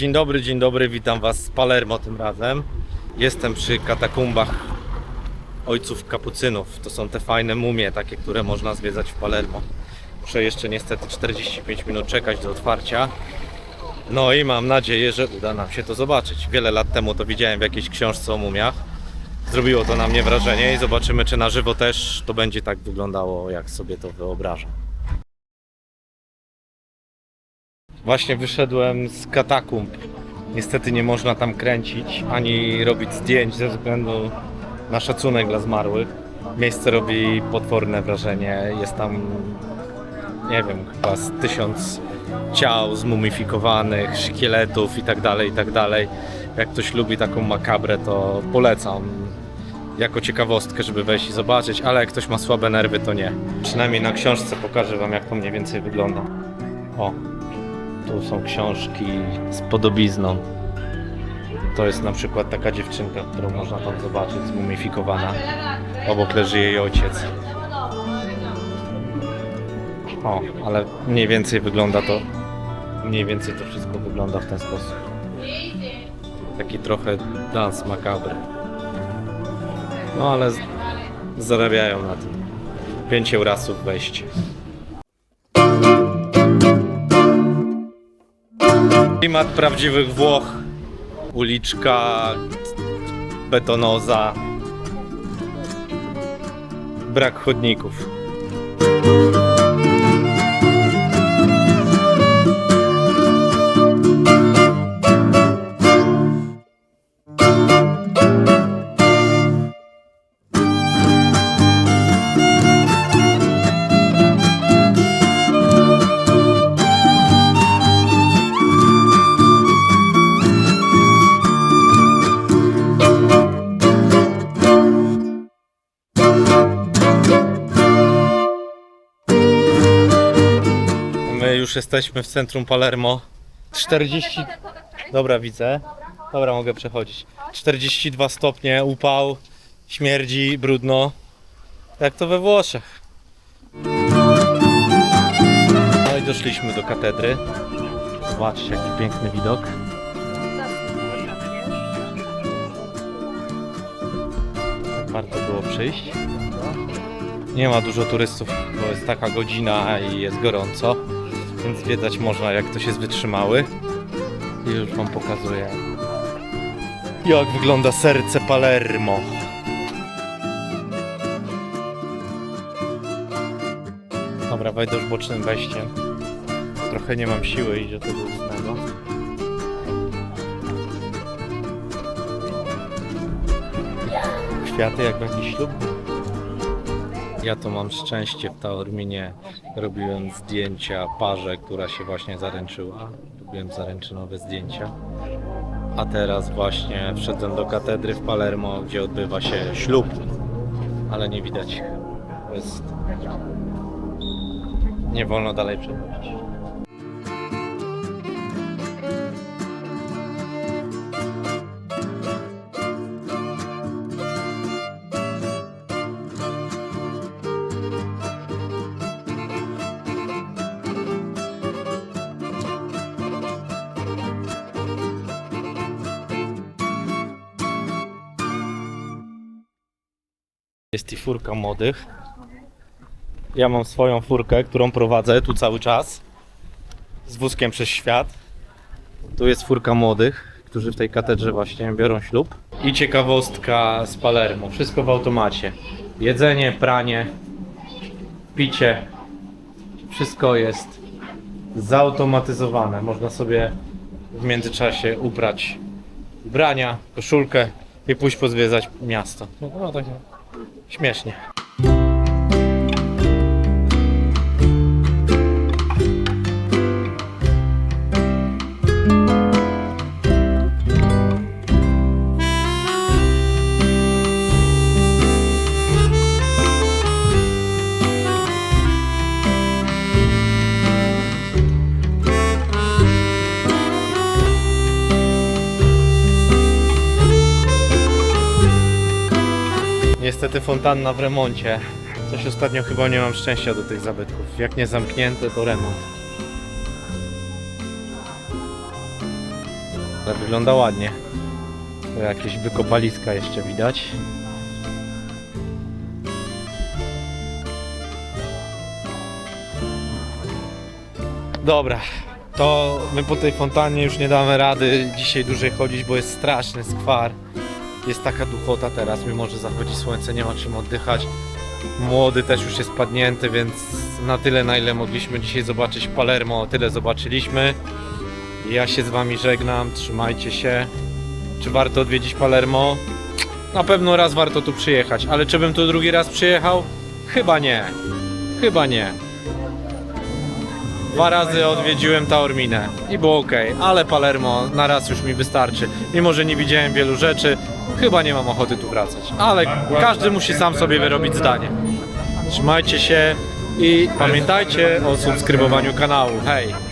Dzień dobry, dzień dobry, witam Was z Palermo tym razem. Jestem przy katakumbach ojców kapucynów. To są te fajne mumie, takie, które można zwiedzać w Palermo. Muszę jeszcze niestety 45 minut czekać do otwarcia. No i mam nadzieję, że uda nam się to zobaczyć. Wiele lat temu to widziałem w jakiejś książce o mumiach. Zrobiło to na mnie wrażenie i zobaczymy, czy na żywo też to będzie tak wyglądało, jak sobie to wyobrażam. Właśnie wyszedłem z katakumb. Niestety nie można tam kręcić ani robić zdjęć ze względu na szacunek dla zmarłych. Miejsce robi potworne wrażenie. Jest tam, nie wiem, chyba z tysiąc ciał zmumifikowanych, szkieletów i tak dalej, i tak. Jak ktoś lubi taką makabrę, to polecam jako ciekawostkę, żeby wejść i zobaczyć, ale jak ktoś ma słabe nerwy, to nie. Przynajmniej na książce pokażę Wam, jak to mniej więcej wygląda. O, tu są książki z podobizną. To jest na przykład taka dziewczynka, którą można tam zobaczyć, zmumifikowana. Obok leży jej ojciec. O, ale mniej więcej wygląda to. Mniej więcej to wszystko wygląda w ten sposób. Taki trochę dans makabry. No ale zarabiają na tym. 5 eurasów wejście. Klimat prawdziwych Włoch. Uliczka betonoza. Brak chodników. Już jesteśmy w centrum Palermo. 40. Dobra, widzę. Dobra, mogę przechodzić. 42 stopnie, upał, śmierdzi, brudno. Jak to we Włoszech. No i doszliśmy do katedry. Zobaczcie, jaki piękny widok. Tak Warto było przyjść. Nie ma dużo turystów, bo jest taka godzina i jest gorąco, więc zwiedzać można jak ktoś jest wytrzymały. I już wam pokazuję jak wygląda serce Palermo. Dobra, wejdę już bocznym wejściem. Trochę nie mam siły iść do tego ustnego. Kwiaty jak w jakiś ślub. Ja to mam szczęście w Taorminie. Robiłem zdjęcia parze, która się właśnie zaręczyła. Robiłem zaręczynowe zdjęcia. A teraz właśnie wszedłem do katedry w Palermo, gdzie odbywa się ślub. Ale nie widać. Jest... Nie wolno dalej przechodzić. Jest i furka młodych. Ja mam swoją furkę, którą prowadzę tu cały czas. Z wózkiem przez świat. Tu jest furka młodych, którzy w tej katedrze właśnie biorą ślub. I ciekawostka z Palermo. Wszystko w automacie. Jedzenie, pranie, picie. Wszystko jest zautomatyzowane. Można sobie w międzyczasie ubrać ubrania, koszulkę i pójść pozwiedzać miasto. No, no tak śmiesznie. Niestety fontanna w remoncie. Coś ostatnio chyba nie mam szczęścia do tych zabytków. Jak nie zamknięte, to remont. ale wygląda ładnie. Jakieś wykopaliska jeszcze widać. Dobra, to my po tej fontannie już nie damy rady dzisiaj dłużej chodzić, bo jest straszny skwar. Jest taka duchota teraz, mimo że zachodzi słońce, nie ma czym oddychać. Młody też już jest padnięty, więc na tyle na ile mogliśmy dzisiaj zobaczyć Palermo, tyle zobaczyliśmy. Ja się z wami żegnam, trzymajcie się. Czy warto odwiedzić Palermo? Na pewno raz warto tu przyjechać, ale czy bym tu drugi raz przyjechał? Chyba nie. Chyba nie. Dwa razy odwiedziłem Taorminę i było ok, ale Palermo na raz już mi wystarczy. Mimo, że nie widziałem wielu rzeczy, chyba nie mam ochoty tu wracać. Ale każdy musi sam sobie wyrobić zdanie. Trzymajcie się i pamiętajcie o subskrybowaniu kanału. Hej!